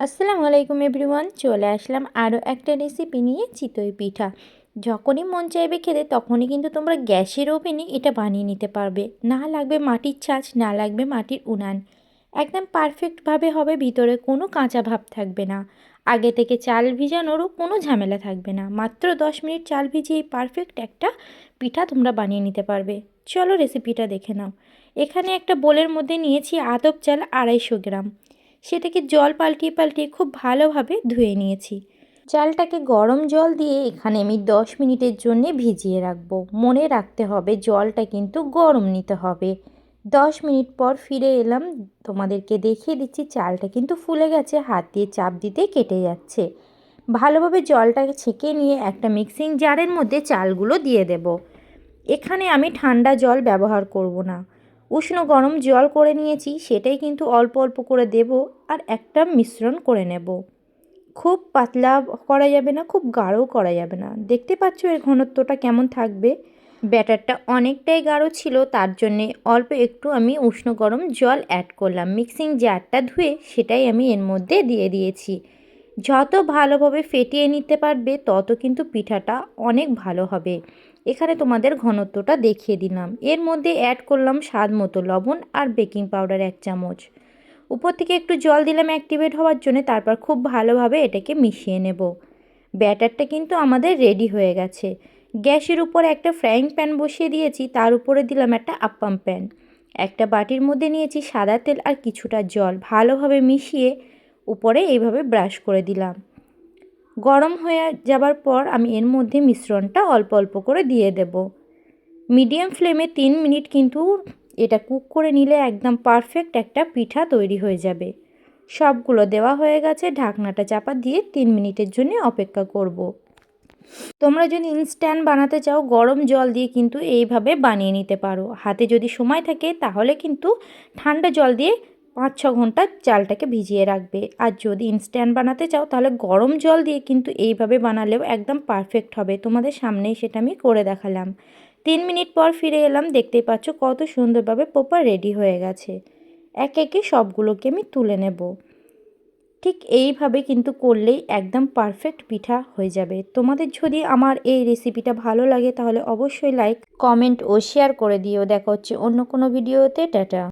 আসসালামু আলাইকুম এভরিওয়ান, চলে আসলাম আরও একটা রেসিপি নিয়ে চিতই পিঠা। যখনই মন চাইবে খেতে, তখনই কিন্তু তোমরা গ্যাসের ওভেনে এটা বানিয়ে নিতে পারবে। না লাগবে মাটির ছাঁচ, না লাগবে মাটির উনান। একদম পারফেক্টভাবে হবে, ভিতরে কোনো কাঁচা ভাব থাকবে না। আগে থেকে চাল ভিজানোরও কোনো ঝামেলা থাকবে না। মাত্র দশ মিনিট চাল ভিজিয়ে পারফেক্ট একটা পিঠা তোমরা বানিয়ে নিতে পারবে। চলো রেসিপিটা দেখে নাও। এখানে একটা বোলের মধ্যে নিয়েছি আতপ চাল আড়াইশো গ্রাম। সেটাকে জল পাল্টিয়ে পাল্টিয়ে খুব ভালোভাবে ধুয়ে নিয়েছি। চালটাকে গরম জল দিয়ে এখানে আমি দশ মিনিটের জন্যে ভিজিয়ে রাখব। মনে রাখতে হবে জলটা কিন্তু গরম নিতে হবে। দশ মিনিট পর ফিরে এলাম। তোমাদেরকে দেখিয়ে দিচ্ছি চালটা কিন্তু ফুলে গেছে, হাত দিয়ে চাপ দিতে কেটে যাচ্ছে। ভালোভাবে জলটাকে ছেঁকে নিয়ে একটা মিক্সিং জারের মধ্যে চালগুলো দিয়ে দেব। এখানে আমি ঠান্ডা জল ব্যবহার করব না। উষ্ণ গরম জল করে নিয়েছি, সেটাই কিন্তু অল্প অল্প করে দেব আর একটা মিশ্রণ করে নেব। খুব পাতলা করা যাবে না, খুব গাঢ়ও করা যাবে না। দেখতে পাচ্ছ এর ঘনত্বটা কেমন থাকবে? ব্যাটারটা অনেকটাই গাঢ় ছিল, তার জন্যে অল্প একটু আমি উষ্ণ গরম জল অ্যাড করলাম। মিক্সিং জারটা ধুয়ে সেটাই আমি এর মধ্যে দিয়ে দিয়েছি। যত ভালোভাবে ফেটিয়ে নিতে পারবে, তত কিন্তু পিঠাটা অনেক ভালো হবে। এখানে তোমাদের ঘনত্বটা দেখিয়ে দিলাম। এর মধ্যে অ্যাড করলাম স্বাদ মতো লবণ আর বেকিং পাউডার এক চামচ। উপর থেকে একটু জল দিলাম অ্যাক্টিভেট হওয়ার জন্য, তারপর খুব ভালোভাবে এটাকে মিশিয়ে নেব। ব্যাটারটা কিন্তু আমাদের রেডি হয়ে গেছে। গ্যাসের উপর একটা ফ্রাইং প্যান বসিয়ে দিয়েছি, তার উপরে দিলাম একটা আপ্পাম প্যান একটা বাটির মধ্যে নিয়েছি সাদা তেল আর কিছুটা জল। ভালোভাবে মিশিয়ে উপরে এইভাবে ব্রাশ করে দিলাম। গরম হয়ে যাবার পর আমি এর মধ্যে মিশ্রণটা অল্প অল্প করে দিয়ে দেব। মিডিয়াম ফ্লেমে তিন মিনিট কিন্তু এটা কুক করে নিলে একদম পারফেক্ট একটা পিঠা তৈরি হয়ে যাবে। সবগুলো দেওয়া হয়ে গেছে, ঢাকনাটা চাপা দিয়ে তিন মিনিটের জন্য অপেক্ষা করব। তোমরা যদি ইনস্ট্যান্ট বানাতে চাও, গরম জল দিয়ে কিন্তু এইভাবে বানিয়ে নিতে পারো। হাতে যদি সময় থাকে তাহলে কিন্তু ঠান্ডা জল দিয়ে পাঁচ ছ ঘণ্টা চালটাকে ভিজিয়ে রাখবে। আর যদি ইনস্ট্যান্ট বানাতে চাও, তাহলে গরম জল দিয়ে কিন্তু এইভাবে বানালেও একদম পারফেক্ট হবে। তোমাদের সামনেই সেটা আমি করে দেখালাম। তিন মিনিট পর ফিরে এলাম, দেখতেই পাচ্ছ কত সুন্দরভাবে পোপা রেডি হয়ে গেছে। এক একে সবগুলোকে আমি তুলে নেব। ঠিক এইভাবে কিন্তু করলেই একদম পারফেক্ট পিঠা হয়ে যাবে। তোমাদের যদি আমার এই রেসিপিটা ভালো লাগে, তাহলে অবশ্যই লাইক কমেন্ট ও শেয়ার করে দিও। দেখা হচ্ছে অন্য কোনো ভিডিওতে টাটা!